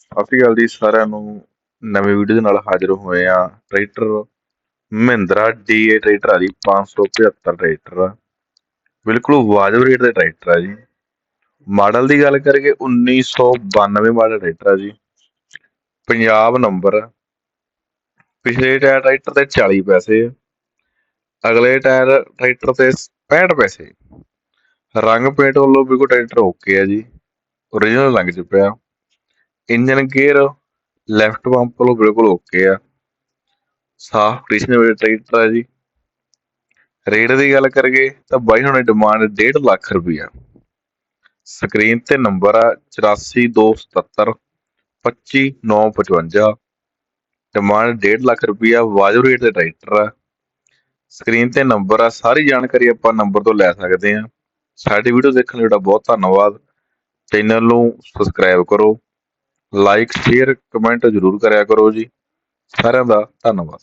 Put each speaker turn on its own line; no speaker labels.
ਸਤਿ ਸ਼੍ਰੀ ਅਕਾਲ ਜੀ ਸਾਰਿਆਂ ਨੂੰ ਨਵੀਂ ਵੀਡੀਓ ਦੇ ਨਾਲ ਹਾਜ਼ਰ ਹੋਏ ਆ ਟਰੈਕਟਰ ਮਹਿੰਦਰਾ ਡੀਏ ਟਰੈਕਟਰ ਆ ਜੀ 575 ਟਰੈਕਟਰ ਆ। ਬਿਲਕੁਲ ਵਾਜਬ ਰੇਟ ਦੇ ਟਰੈਕਟਰ ਆ ਜੀ। ਮਾਡਲ ਦੀ ਗੱਲ ਕਰੀਏ 1992 ਮਾਡਲ ਟਰੈਕਟਰ ਆ ਜੀ। ਪੰਜਾਬ ਨੰਬਰ ਪਿਛਲੇ ਟਾਇਰ ਟਰੈਕਟਰ ਤੇ 40 ਪੈਸੇ। ਅਗਲੇ ਟਾਇਰ ਟਰੈਕਟਰ ਤੇ 65 ਪੈਸੇ। ਰੰਗ ਪੇਂਟ ਵੱਲੋਂ ਬਿਲਕੁਲ ਟਰੈਕਟਰ ਓਕੇ ਆ ਜੀ। ਓਰੀਜਨਲ ਰੰਗ ਚ ਪਿਆ। ਇੰਜਨ ਗੇਅਰ ਲੈਫਟ ਪੰਪ ਵੱਲੋਂ ਬਿਲਕੁਲ ਓਕੇ ਆ। ਸਾਫ਼ ਕੰਡੀਸ਼ਨ ਵਿੱਚ ਟਰੈਕਟਰ ਹੈ ਜੀ। ਰੇਟ ਦੀ ਗੱਲ ਕਰੀਏ ਤਾਂ ਬਾਈ ਹੁਣੇ ਡਿਮਾਂਡ 1.5 ਲੱਖ ਰੁਪਈਆ। ਸਕਰੀਨ ਤੇ ਨੰਬਰ ਆ 8427 25955 ਡਿਮਾਂਡ 1.5 ਲੱਖ ਰੁਪਈਆ ਵਾਜਬ ਰੇਟ ਦੇ ਟਰੈਕਟਰ ਆ। ਸਕਰੀਨ ਤੇ ਨੰਬਰ ਆ, ਸਾਰੀ ਜਾਣਕਾਰੀ ਆਪਾਂ ਨੰਬਰ ਤੋਂ ਲੈ ਸਕਦੇ ਆ। ਸਾਡੀ ਵੀਡੀਓ ਦੇਖਣ ਲਈ ਤੁਹਾਡਾ ਬਹੁਤ ਧੰਨਵਾਦ। ਚੈਨਲ ਨੂੰ ਸਬਸਕ੍ਰਾਈਬ ਕਰੋ। ਲਾਈਕ ਸ਼ੇਅਰ ਕਮੈਂਟ ਜ਼ਰੂਰ ਕਰਿਆ ਕਰੋ ਜੀ। ਸਾਰਿਆਂ ਦਾ ਧੰਨਵਾਦ।